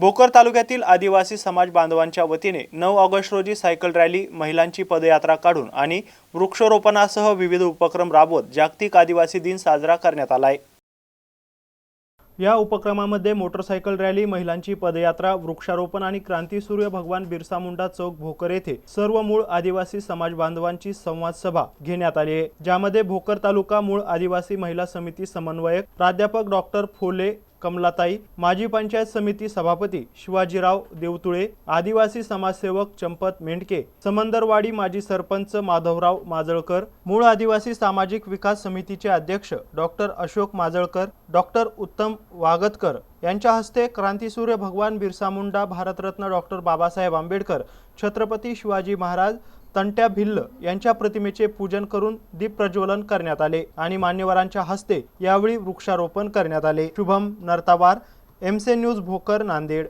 भोकर तालुक्यातील आदिवासी समाज बांधवांच्या वतीने नऊ ऑगस्ट रोजी सायकल रॅली महिलांची पदयात्रा काढून आणि वृक्षारोपणासह विविध उपक्रम राबवत जागतिक आदिवासी दिन साजरा करण्यात आला आहे. या उपक्रमामध्ये मोटरसायकल रॅली महिलांची पदयात्रा वृक्षारोपण आणि क्रांतीसूर्य भगवान बिरसा मुंडा चौक भोकर येथे सर्व मूळ आदिवासी समाज बांधवांची संवाद सभा घेण्यात आली आहे ज्यामध्ये भोकर तालुका मूळ आदिवासी महिला समिती समन्वयक प्राध्यापक डॉक्टर फोले कमलाताई माजी पंचायत समिती सभापती शिवाजीराव देवतुळे आदिवासी समाजसेवक चंपत मेंढके समंदरवाडी माजी सरपंच माधवराव माजळकर मूळ आदिवासी सामाजिक विकास समितीचे अध्यक्ष डॉक्टर अशोक माजळकर डॉक्टर उत्तम वागतकर यांच्या हस्ते क्रांतीसूर्य भगवान बिरसा मुंडा भारतरत्न डॉक्टर बाबासाहेब आंबेडकर छत्रपती शिवाजी महाराज तंट्या भिल्ल यांच्या प्रतिमेचे पूजन करून दीप प्रज्वलन करण्यात आले आणि मान्यवरांच्या हस्ते यावेळी वृक्षारोपण करण्यात आले. शुभम नरतावार एमसे न्यूज भोकर नांदेड.